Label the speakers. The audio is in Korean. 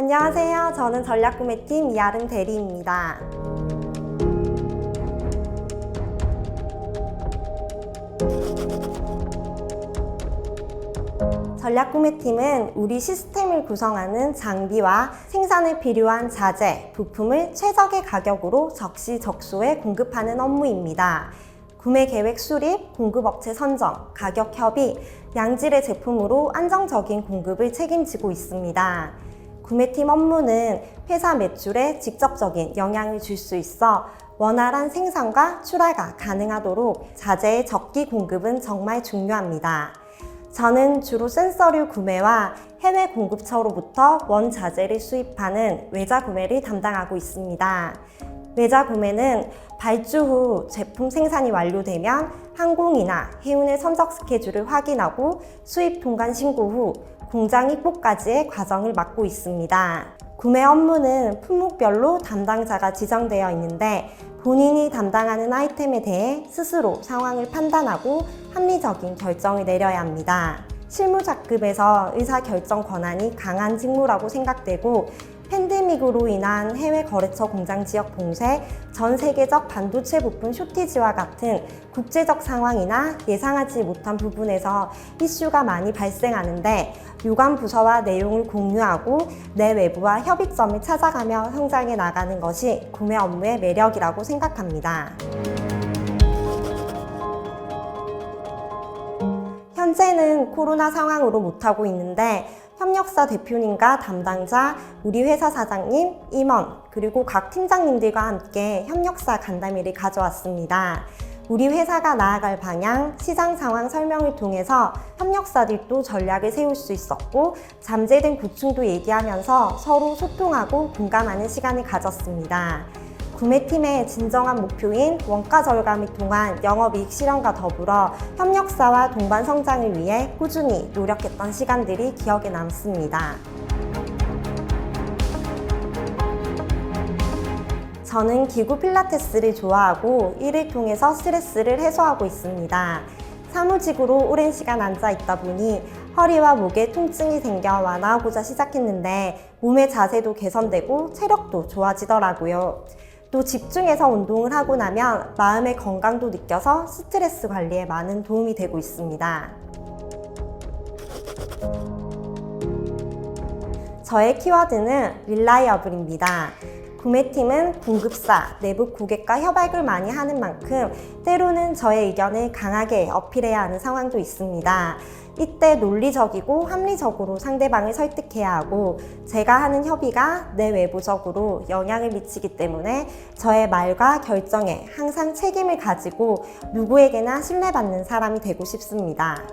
Speaker 1: 안녕하세요. 저는 전략구매팀 이아름 대리입니다. 전략구매팀은 우리 시스템을 구성하는 장비와 생산에 필요한 자재, 부품을 최적의 가격으로 적시적소에 공급하는 업무입니다. 구매 계획 수립, 공급업체 선정, 가격 협의, 양질의 제품으로 안정적인 공급을 책임지고 있습니다. 구매팀 업무는 회사 매출에 직접적인 영향을 줄 수 있어 원활한 생산과 출하가 가능하도록 자재의 적기 공급은 정말 중요합니다. 저는 주로 센서류 구매와 해외 공급처로부터 원자재를 수입하는 외자 구매를 담당하고 있습니다. 외자 구매는 발주 후 제품 생산이 완료되면 항공이나 해운의 선적 스케줄을 확인하고 수입 통관 신고 후 공장 입고까지의 과정을 맡고 있습니다. 구매 업무는 품목별로 담당자가 지정되어 있는데 본인이 담당하는 아이템에 대해 스스로 상황을 판단하고 합리적인 결정을 내려야 합니다. 실무자급에서 의사결정 권한이 강한 직무라고 생각되고 팬데믹으로 인한 해외 거래처 공장 지역 봉쇄, 전 세계적 반도체 부품 쇼티지와 같은 국제적 상황이나 예상하지 못한 부분에서 이슈가 많이 발생하는데 유관 부서와 내용을 공유하고 내 외부와 협의점을 찾아가며 성장해 나가는 것이 구매 업무의 매력이라고 생각합니다. 현재는 코로나 상황으로 못하고 있는데 협력사 대표님과 담당자, 우리 회사 사장님, 임원, 그리고 각 팀장님들과 함께 협력사 간담회를 가져왔습니다. 우리 회사가 나아갈 방향, 시장 상황 설명을 통해서 협력사들도 전략을 세울 수 있었고 잠재된 고충도 얘기하면서 서로 소통하고 공감하는 시간을 가졌습니다. 구매팀의 진정한 목표인 원가 절감을 통한 영업이익 실현과 더불어 협력사와 동반 성장을 위해 꾸준히 노력했던 시간들이 기억에 남습니다. 저는 기구 필라테스를 좋아하고 이를 통해서 스트레스를 해소하고 있습니다. 사무직으로 오랜 시간 앉아 있다 보니 허리와 목에 통증이 생겨 완화하고자 시작했는데 몸의 자세도 개선되고 체력도 좋아지더라고요. 또 집중해서 운동을 하고 나면 마음의 건강도 느껴서 스트레스 관리에 많은 도움이 되고 있습니다. 저의 키워드는 릴라이어블입니다. 구매팀은 공급사, 내부 고객과 협약을 많이 하는 만큼 때로는 저의 의견을 강하게 어필해야 하는 상황도 있습니다. 이때 논리적이고 합리적으로 상대방을 설득해야 하고 제가 하는 협의가 내 외부적으로 영향을 미치기 때문에 저의 말과 결정에 항상 책임을 가지고 누구에게나 신뢰받는 사람이 되고 싶습니다.